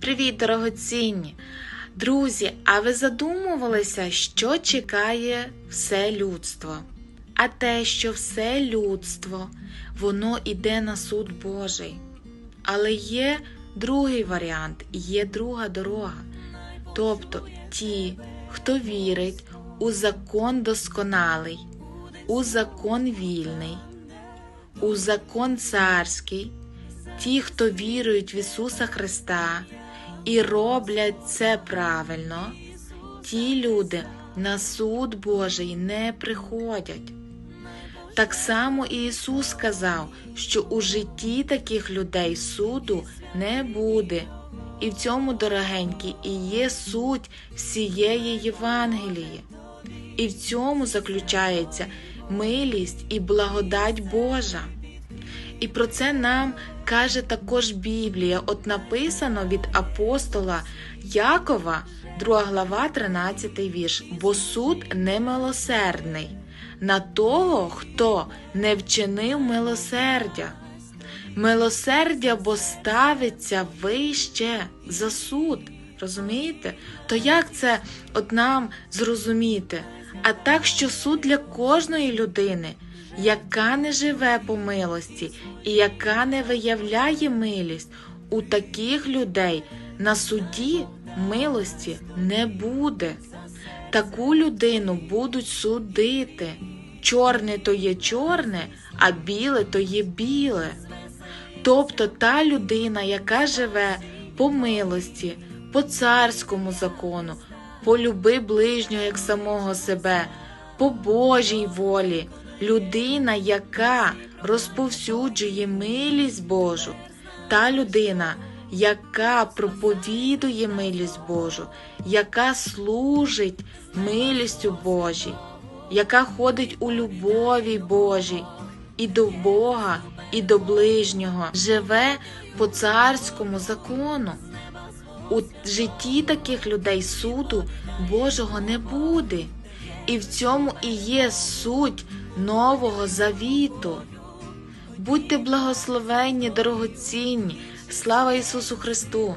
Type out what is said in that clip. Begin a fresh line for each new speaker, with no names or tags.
Привіт, дорогоцінні! Друзі, а ви задумувалися, що чекає все людство? А те, що все людство, воно іде на суд Божий. Але є другий варіант, є друга дорога. Тобто ті, хто вірить у закон досконалий, у закон вільний, у закон царський, ті, хто вірують в Ісуса Христа і роблять це правильно, ті люди на суд Божий не приходять. Так само Ісус сказав, що у житті таких людей суду не буде. І в цьому, дорогенькі, і є суть всієї Євангелії. І в цьому заключається милість і благодать Божа. І про це нам каже також Біблія. От написано від апостола Якова, 2 глава, 13 вірш. Бо суд немилосердний на того, хто не вчинив милосердя. Милосердя бо ставиться вище за суд. Розумієте? То як це от нам зрозуміти? А так, що суд для кожної людини, яка не живе по милості і яка не виявляє милість, у таких людей на суді милості не буде. Таку людину будуть судити. Чорне то є чорне, а біле то є біле. Тобто та людина, яка живе по милості, по царському закону, по люби ближнього як самого себе, по Божій волі, людина, яка розповсюджує милість Божу, та людина, яка проповідує милість Божу, яка служить милістю Божій, яка ходить у любові Божій і до Бога, і до ближнього, живе по царському закону. У житті таких людей суду Божого не буде. І в цьому і є суть Нового Завіту. Будьте благословенні, дорогоцінні, слава Ісусу Христу!